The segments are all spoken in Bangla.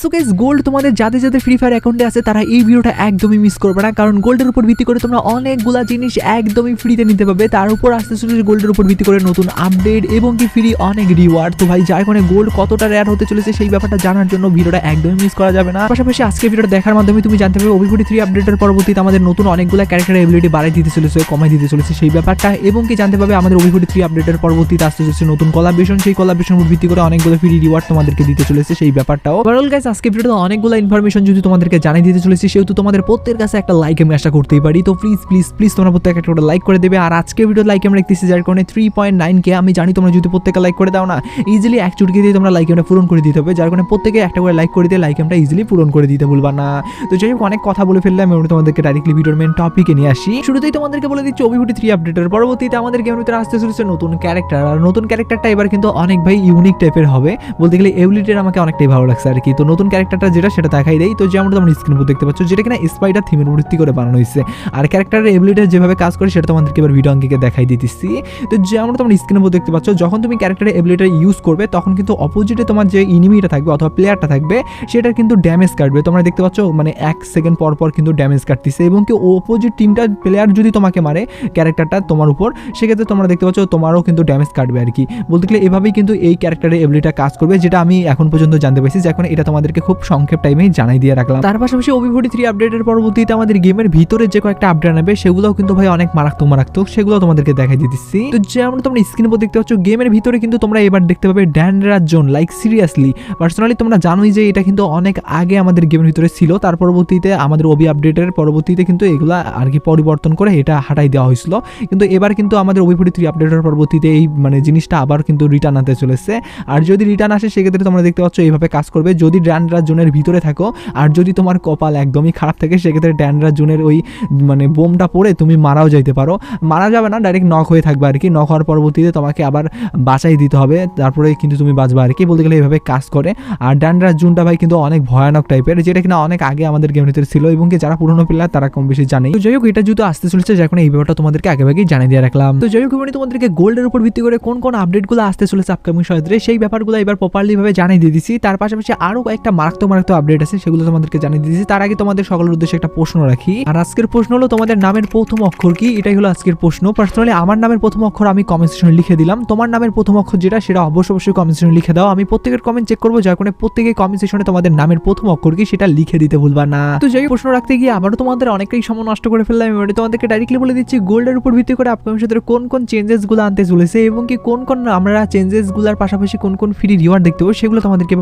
সো গাইস গোল্ড তোমাদের যাদের যাদের ফ্রি ফায়ার অ্যাকাউন্টে আছে, তারা এই ভিডিওটা একদমই মিস করবে না। কারণ গোল্ডের উপর ভিত্তি করে তোমরা অনেকগুলা জিনিস একদমই ফ্রিতে নিতে পারবে। তার উপর আস্তে আস্তে গোল্ডের উপর ভিত্তি করে নতুন আপডেট এবং কি ফ্রি অনেক রিওয়ার্ড তো ভাই, যার কারণে গোল্ড কতটা রেয়ার হতে চলেছে সেই ব্যাপারটা জানার জন্য ভিডিওটা একদমই মিস করা যাবে না। পাশাপাশি আজকে ভিডিওটা দেখার মাধ্যমে তুমি জানতে পারবে অভিভূতি থ্রি আপডেটের পরবর্তীতে আমাদের নতুন অনেকগুলো ক্যারেক্টার এবিলিটি বাড়াই দিতে চলেছে, কমাই দিতে চলেছে সেই ব্যাপারটা। এবং কি জানতে পারবে আমাদের অভিভূতি থ্রি আপডেটের পরবর্তীতে আসতে চলেছে নতুন কলাবেশন সেই কলাবেশন উপর ভিত্তি করে অনেকগুলো ফ্রি রিওয়ার্ড তোমাদেরকে দিতে চলেছে সেই ব্যাপারটাও। ওভারঅল গাইস আজকে ভিডিওতে অনেকগুলো ইনফরমেশন যদি তোমাদেরকে জানিয়ে দিতে চলেছি, সেহেতু তোমাদের প্রত্যেকের কাছে একটা লাইক আমি আশা করতেই পারি। তো প্লিজ প্লিজ প্লিজ তোমরা প্রত্যেক একটা করে লাইক করে দেবে। আর আজকে ভিডিও লাইক আমরা দেখতেছি যার কারণে থ্রি পয়েন্ট নাইন কে আমি জানি তোমরা যদি প্রত্যেকে লাইক করে দাও না ইজিলি এক চুটকি দিয়ে তোমরা লাইক আমরা পূরণ করে দিতে হবে। যার কারণে প্রত্যেকে একটা করে লাইক করে দিয়ে লাইক আমরা ইজিলি পূরণ করে দিতে ভুলবা না। তো যাই হোক, অনেক কথা বলে ফেললাম এবার তোমাদেরকে ডাইরেক্টলি ভিডিওর মেন টপিকে নিয়ে আসি। শুরুতেই তোমাদেরকে বলে দিচ্ছি অভিভূতি থ্রি আপডেটের পরবর্তীতে আমাদের গেমের ভিতরে আসতে চলেছে নতুন ক্যারেক্টার আর নতুন ক্যারেক্টারটা এবার কিন্তু অনেক ভাই ইউনিক টাইপের হবে। বলতে গেলে এবিলিটির আমাকে অনেকটাই ভালো লাগছে আর কি তো নতুন ক্যারেক্টারটা যেটা সেটা দেখাই দেয় তো যেমন তোমরা স্ক্রিন উপর দেখতে পাচ্ছ, যেটা কিনা স্পাইডার থিমের ভিত্তি করে বানানো হয়েছে আর ক্যারেক্টারের এবিলিটি যেভাবে কাজ করে, সেটা তোমাদেরকে এবার ভিডিও অঙ্কিকে দেখাই দিতেছি। তো যেমন তোমরা স্ক্রিনের উপর দেখতে পাচ্ছ, যখন তুমি ক্যারেক্টারের এবিলিটি ইউজ করবে, তখন কিন্তু অপোজিটে তোমার যে ইনিমিটা থাকবে অথবা প্লেয়ারটা থাকবে, সেটার কিন্তু ড্যামেজ কাটবে। তোমরা দেখতে পাচ্ছ মানে এক সেকেন্ড পর পর কিন্তু ড্যামেজ কাটতেছে। এবং কি অপোজিট টিমটা প্লেয়ার যদি তোমাকে মারে ক্যারেক্টারটা তোমার উপর, সেক্ষেত্রে তোমরা দেখতে পাচ্ছ, তোমারও কিন্তু ড্যামেজ কাটবে আর কি। বলতে গেলে এভাবেই কিন্তু এই ক্যারেক্টারের এবিলিটা কাজ করবে, যেটা আমি এখন পর্যন্ত জানতে পারছি যে এখন এটা তোমাদেরকে খুব সংক্ষেপ টাইমেই জানাই দিয়ে রাখলাম। তার পাশাপাশি অভিভূতি থ্রি আপডেটের পরবর্তীতে আমাদের গেমের ভিতরে যে কয়েকটা আপডেট নেবে সেগুলোও কিন্তু ভাই অনেক মারাত্মক মারাত্মক, সেগুলো তোমাদেরকে দেখাই দিতেছি তো যেমন তোমরা স্ক্রিন উপর দেখতে পাচ্ছ, গেমের ভিতরে কিন্তু তোমরা এবার দেখতে পাবে danger zone like seriously personally তোমরা জানোই যে এটা কিন্তু অনেক আগে আমাদের গেমের ভিতরে ছিল, তার পরবর্তীতে আমাদের ওবি আপডেটের পরবর্তীতে কিন্তু এগুলো আর কি পরিবর্তন করে এটা হাঁটাই দেওয়া হয়েছিল। কিন্তু এবার কিন্তু আমাদের ওবিফুটি থ্রি আপডেটের পরবর্তীতে এই মানে জিনিসটা আবার কিন্তু রিটার্ন আনতে চলেছে। আর যদি রিটার্ন আসে, সেক্ষেত্রে তোমরা দেখতে পাচ্ছ, এইভাবে কাজ করবে। যদি ড্যান্ড্রা জোনের ভিতরে থাকো, আর যদি তোমার কপাল একদমই খারাপ থাকে, সেক্ষেত্রে ড্যান্ড্রা জোনের ওই মানে বোমটা পড়ে তুমি মারাও যাইতে পারো। মারা যাবে না ডাইরেক্ট নক হয়ে থাকবে আর কি। নক হওয়ার পরবর্তীতে তোমাকে আবার বাঁচাই দিতে হবে। তারপরে কিন্তু তুমি বাঁচবে আর কি, বলতে গেলে এইভাবে কাজ করে। আর ড্যান্ড্রা জোনটা ভাই কিন্তু অনেক ভয়ানক টাইপের, যেটা কিনা অনেক আগে আমাদের গেমের ভিতরে ছিল, এবং কি যারা পুরনো প্লেয়ার তারা কম বেশি জানে। যাই হোক, এটা যেহেতু আসতে চলেছে যার এই ব্যাপারটা তোমাদেরকে আগে আগেই জানিয়ে দিয়ে রাখলাম। তো যাই হোক তোমাদেরকে গোল্ডের উপর ভিত্তি করে কোন কোন আপডেটগুলো আসতে চলেছে আপকামিং সময় সেই ব্যাপারগুলো এবার প্রপারলি ভাবে জানিয়ে দিয়ে দিচ্ছি তার পাশাপাশি আরও কয়েকটা মারাত্মক মারাত্মক আপডেট আছে, সেগুলো তোমাদেরকে জানিয়ে দিয়েছি। তার আগে তোমাদের সকলের উদ্দেশ্যে একটা প্রশ্ন রাখি। আর আজকের প্রশ্ন হলো, তোমাদের নামের প্রথম অক্ষর কি? এটাই হলো আজকের প্রশ্ন। পার্সোনালি আমার নামের প্রথম অক্ষর আমি কমেন্ট সেকশনে লিখে দিলাম। তোমার নামের প্রথম অক্ষর যেটা, সেটা অবশ্যই অবশ্যই কমেন্ট সেকশনে লিখে দাও। আমি প্রত্যেকের কমেন্ট চেক করব, যার কারণে প্রত্যেকের কমেন্ট সেকশনে তোমাদের নামের প্রথম অক্ষর কি, সেটা লিখে দিতে ভুলবা না। তো যাই প্রশ্ন রাখতে গিয়ে আবারও তোমাদের অনেকটাই সময় নষ্ট করে ফেললাম। এবারে তোমাদেরকে ডাইরেক্টলি বলে দিচ্ছি গোল্ডের উপর ভিত্তি করে আপকামিং সাথে কোন কোন চেঞ্জেসগুলো আনতে চলেছে, এবং কি কোন কোন আমরা চেঞ্জেস চেঞ্জেসগুলোর পাশাপাশি কোন কোন ফ্রি রিওয়ার্ড দেখতে পাবো, সেগুলো তোমাদেরকে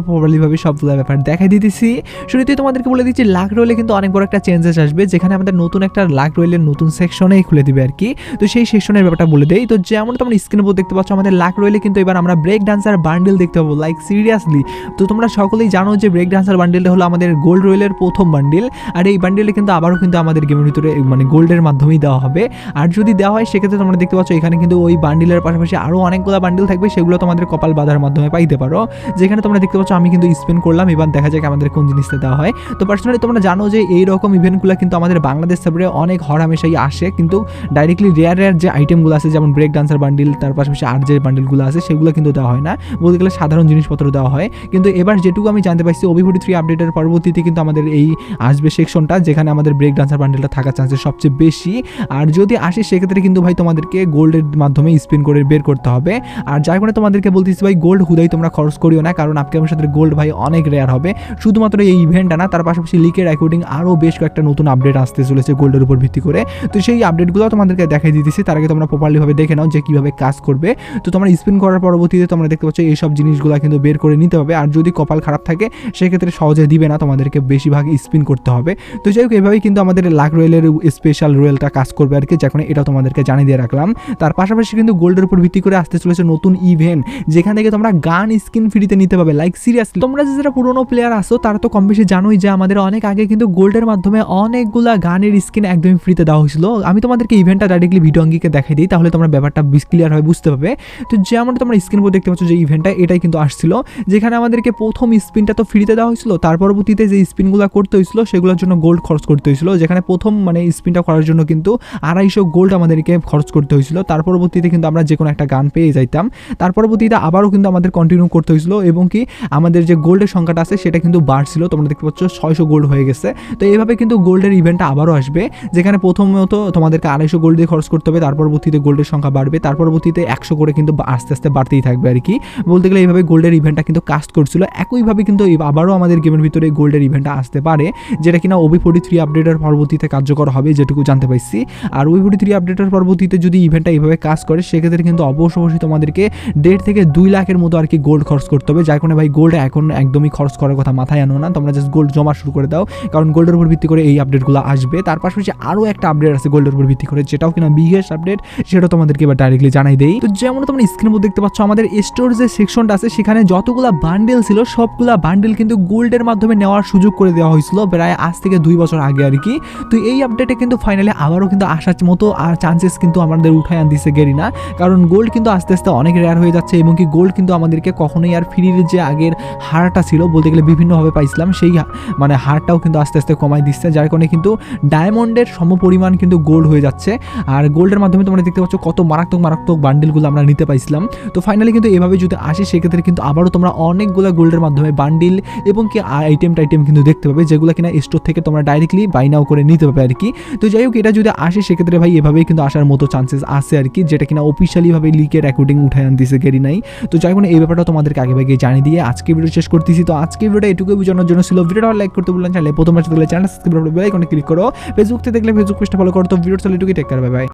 ভাবে সবগুলো ব্যাপার দেখাই দিতেছি। শুরুতেই তোমাদেরকে বলে দিচ্ছি, লাখ রয়েলে কিন্তু অনেক বড় একটা চেঞ্জেস আসবে, যেখানে আমাদের নতুন একটা লাক রয়েলের নতুন সেকশনেই খুলে দিবে আর কি। তো সেই সেকশনের ব্যাপারটা বলে দেই। তো যেমন তোমরা স্ক্রিনের উপর দেখতে পাচ্ছ, আমাদের লাক রয়েলে কিন্তু এবার আমরা ব্রেক ডান্সার বান্ডেল দেখতে পাবো লাইক সিরিয়াসলি তো তোমরা সকলেই জানো যে ব্রেক ডান্সার বান্ডেলটা হলো আমাদের গোল্ড রয়েলের প্রথম বান্ডেল আর এই বান্ডেলে কিন্তু আবারও কিন্তু আমাদের গেমের ভিতরে মানে গোল্ডের মাধ্যমেই দেওয়া হবে। আর যদি দেওয়া হয়, সেক্ষেত্রে তোমরা দেখতে পাচ্ছ, এখানে কিন্তু ওই বান্ডিলের পাশাপাশি আরও অনেকগুলো বান্ডিল থাকবে, সেগুলো তোমাদের কপাল বাঁধার মাধ্যমে পাইতে পারো। যেখানে তোমরা দেখতে পাচ্ছ, আমি কিন্তু স্পেন করলাম এবার দেখা যাক আমাদের কোন জিনিসটা দেওয়া হয়। তো পার্সোনালি তোমরা জানো যে এই রকম ইভেন্টগুলো কিন্তু আমাদের বাংলাদেশ সার্ভারে অনেক হর হামেশাই আসে। কিন্তু ডাইরেক্টলি রেয়ার রেয়ার যে আইটেমগুলো আছে, যেমন ব্রেক ডান্সার বান্ডিল তার পাশাপাশি আর যে বান্ডিলগুলো আছে, সেগুলো কিন্তু দেওয়া হয় না। বলতে গেলে সাধারণ জিনিসপত্র দেওয়া হয়। কিন্তু এবার যেটুকু আমি জানতে পারছি ওবিফুটি থ্রি আপডেটের পরবর্তীতে কিন্তু আমাদের এই আসবে সেকশনটা যেখানে আমাদের ব্রেক ডান্সার বান্ডেলটা থাকার চান্সেস সবচেয়ে বেশি। আর যদি আসে, সেক্ষেত্রে কিন্তু ভাই তোমাদেরকে গোল্ডের মাধ্যমে স্পিন করে বের করতে হবে। আর যার কারণে তোমাদেরকে বলতেছি ভাই গোল্ড হুদাই তোমরা খরচ করিও না, কারণ আপকামিং সাথে গোল্ড ভাই অনেক রেয়ার হবে। শুধুমাত্র এই ইভেন্টটা না, তার পাশাপাশি লিকের অ্যাকর্ডিং আরও বেশ কয়েকটা নতুন আপডেট আসতে চলেছে গোল্ডের উপর ভিত্তি করে। তো সেই আপডেটগুলো তোমাদেরকে দেখাই দিতেছি, তার আগে তোমরা প্রপারলিভাবে দেখে নাও যে কীভাবে কাজ করবে। তো তোমরা স্পিন করার পরবর্তীতে তোমরা দেখতে পাচ্ছ এইসব জিনিসগুলো কিন্তু বের করে নিতে হবে। আর যদি কপাল খারাপ থাকে, সেক্ষেত্রে সহজে দিবে না, তোমাদেরকে বেশিরভাগ স্পিন করতে হবে। তো যাই হোক, এভাবেই কিন্তু আমাদের লাক রয়েলের স্পেশাল রয়েলটা কাজ করবে আর কি যখন এটা তোমাদেরকে জানিয়ে দিয়ে রাখলাম। তার পাশাপাশি কিন্তু গোল্ডের উপর ভিত্তি করে আসতে চলেছে নতুন ইভেন্ট যেখান থেকে তোমরা গান স্কিন ফ্রিতে নিতে পারবে। লাইক সিরিয়াসলি তোমরা যে যারা পুরোনো প্লেয়ার আসো, তারা তো কম বেশি জানোই যে আমাদের অনেক আগে কিন্তু গোল্ডের মাধ্যমে অনেকগুলা গানের স্কিন একদমই ফ্রিতে দেওয়া হয়েছিল। আমি তোমাদেরকে ইভেন্টটা ডাইরেক্টলি ভিডিও অঙ্গিকে দেখাই দিই, তাহলে তোমরা ব্যাপারটা ক্লিয়ার হয়, বুঝতে পারবে। তো যেমন তোমরা স্ক্রিন উপর দেখতে পাচ্ছ যে ইভেন্টটা এটাই কিন্তু আসছিল। যেখানে আমাদেরকে প্রথম স্পিনটা তো ফ্রিতে দেওয়া হয়েছিল তার পরবর্তীতে যে স্পিনগুলো করতে হয়েছিল, সেগুলোর জন্য গোল্ড খরচ করতে হয়েছিল। যেখানে প্রথম মানে স্পিনটা করার জন্য কিন্তু আড়াইশো গোল্ড আমাদেরকে খরচ করতে হয়েছিল। তার পরবর্তীতে কিন্তু আমরা যে কোনো একটা গান পেয়ে যাইতাম। তার পরবর্তীতে আবারও কিন্তু আমাদের কন্টিনিউ করতে হয়েছিল এবং কি আমাদের যে গোল্ডের সংখ্যাটা আছে, সেটা কিন্তু বাড়ছিল তোমরা দেখতে পাচ্ছ ছয়শো গোল্ড হয়ে গেছে। তো এইভাবে কিন্তু গোল্ডের ইভেন্টটা আবারও আসবে। যেখানে প্রথমত তোমাদেরকে আড়াইশো গোল্ড দিয়ে খরচ করতে হবে তার পরবর্তীতে গোল্ডের সংখ্যা বাড়বে তার পরবর্তীতে একশো করে কিন্তু আস্তে আস্তে বাড়তেই থাকবে আর কি। বলতে গেলে এইভাবে গোল্ডের ইভেন্টটা কিন্তু কাস্ট করছিল। একইভাবে কিন্তু আবারও আমাদের গেমের ভিতরে গোল্ডের ইভেন্টটা আসতে পারে, যেটা কিনা ওবি ফোর্টি থ্রি আপডেটের পরবর্তীতে কার্যকর হবে, যেটুকু জানতে পারছি আর ওবি ফোর্টি থ্রি আপডেটের পরবর্তীতে যদি ইভেন্টটা এইভাবে কাজ করে, সেক্ষেত্রে কিন্তু অবশ্য অবশ্যই তোমাদেরকে দেড় থেকে দুই লাখের মতো আর কি গোল্ড খরচ করতে হবে। যার কারণে ভাই গোল্ড এখন একদমই খরচ করার কথা মাথায় আনো না, তোমরা জাস্ট গোল্ড জমা শুরু করে দাও। কারণ গোল্ডের উপর ভিত্তি করে এই আপডেটগুলো আসবে। তার পাশাপাশি আরও একটা আপডেট আছে গোল্ডের উপর ভিত্তি করে, যেটাও কিনা বিগেস্ট আপডেট সেটা তোমাদেরকে এবার ডাইরেক্টলি জানাই দেই। তো যেমন তোমরা স্ক্রিনের মধ্যে দেখতে পাচ্ছ, আমাদের স্টোর যে সেকশনটা আছে, সেখানে যতগুলা বান্ডেল ছিল, সবগুলা বান্ডেল কিন্তু গোল্ডের মাধ্যমে নেওয়ার সুযোগ করে দেওয়া হয়েছিল প্রায় আজ থেকে দুই বছর আগে আর কি। তো এই আপডেটে কিন্তু ফাইনালি আবারও কিন্তু আসার মতো আর চান্সেস কিন্তু আমাদের উঠায় আনতেছে গেরিনা। কারণ গোল্ড কিন্তু আস্তে আস্তে অনেক রেয়ার হয়ে যাচ্ছে, এবং কি গোল্ড কিন্তু আমাদেরকে কখনোই আর ফ্রির যে আগের হারটা ছিল বলতে গেলে বিভিন্নভাবে পাইছিলাম, সেই মানে হারটাও কিন্তু আস্তে আস্তে কমাই দিচ্ছে, যার কারণে কিন্তু ডায়মন্ডের সমপরিমাণ কিন্তু গোল্ড হয়ে যাচ্ছে। আর গোল্ডের মাধ্যমে তোমরা দেখতে পাচ্ছ কত মারাত্মক মারাত্মক বান্ডেলগুলো আমরা নিতে পাইছিলাম। তো ফাইনালি কিন্তু এভাবে যদি আসে, সেক্ষেত্রে কিন্তু আবারও তোমরা অনেকগুলো গোল্ডের মাধ্যমে বান্ডিল এবং কি আইটেম টাইটেম কিন্তু দেখতে পাবে, যেগুলো কিনা স্টোর থেকে তোমরা ডাইরেক্টলি বাই নাও করে নিতে পারবে আর কি। তো যাই হোক, এটা যদি আসে, সেক্ষেত্রে ভাই এভাবেই কিন্তু আসার মতো চান্সেস আছে আর কি, যেটা কিনা অফিসিয়ালিভাবে লিকের অ্যাকর্ডিং উঠায় আনতেছে গেরি নাই তো যাই হোক এই ব্যাপারটা তোমাদেরকে আগে ভাগে জানিয়ে দিয়ে আজকে ভিডিও শেষ করতেছি। তো আজকে ভিডিওটা এটুকু বোঝানোর জন্য ছিল। ভিডিওটা লাইক করতে বললেন চ্যানেলে প্রথম চ্যানেল সাবস্ক্রাইব করে বেল আইকনে ক্লিক করো। ফেসবুক থেকে দেখলে ফেসবুক পেজটা ফলো করো। তো ভিডিওটা এটুকুই টেক বাই বাই